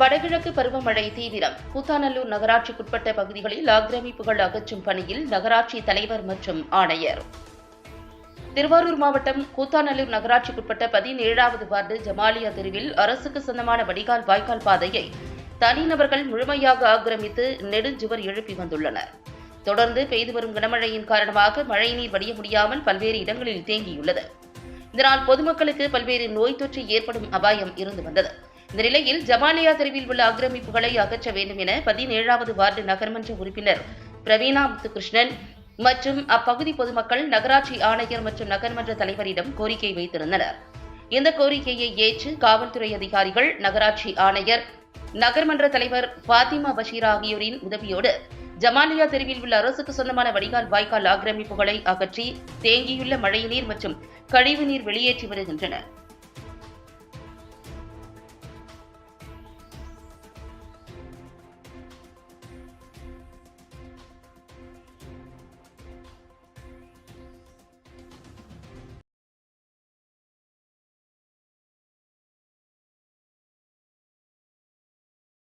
வடகிழக்கு பருவமழை தீவிரம். கூத்தாநல்லூர் நகராட்சிக்குட்பட்ட பகுதிகளில் ஆக்கிரமிப்புகள் அகற்றும் பணியில் நகராட்சி தலைவர் மற்றும் ஆணையர். திருவாரூர் மாவட்டம் கூத்தாநல்லூர் நகராட்சிக்குட்பட்ட பதினேழாவது வார்டு ஜமாலியா தெருவில் அரசுக்கு சொந்தமான வடிகால் வாய்க்கால் பாதையை தனிநபர்கள் முழுமையாக ஆக்கிரமித்து நெடுஞ்சுவர் எழுப்பி வந்துள்ளனர். தொடர்ந்து பெய்து வரும் கனமழையின் காரணமாக மழைநீர் வடிய முடியாமல் பல்வேறு இடங்களில் தேங்கியுள்ளது. இதனால் பொதுமக்களுக்கு பல்வேறு நோய் தொற்று ஏற்படும் அபாயம் இருந்து வந்தது. இந்த நிலையில் ஜமாலியா தெருவில் உள்ள ஆக்கிரமிப்புகளை அகற்ற வேண்டும் என பதினேழாவது வார்டு நகர்மன்ற உறுப்பினர் பிரவீணா முத்துகிருஷ்ணன் மற்றும் அப்பகுதி பொதுமக்கள் நகராட்சி ஆணையர் மற்றும் நகர்மன்ற தலைவரிடம் கோரிக்கை வைத்திருந்தனர். இந்த கோரிக்கையை ஏற்று காவல்துறை அதிகாரிகள் நகராட்சி ஆணையர் நகர்மன்ற தலைவர் பாத்திமா பஷீர் ஆகியோரின் உதவியோடு ஜமாலியா தெருவில் உள்ள அரசுக்கு சொந்தமான வடிகால் வாய்க்கால் ஆக்கிரமிப்புகளை அகற்றி தேங்கியுள்ள மழைநீர் மற்றும் கழிவுநீர் வெளியேற்றி வருகின்றனர்.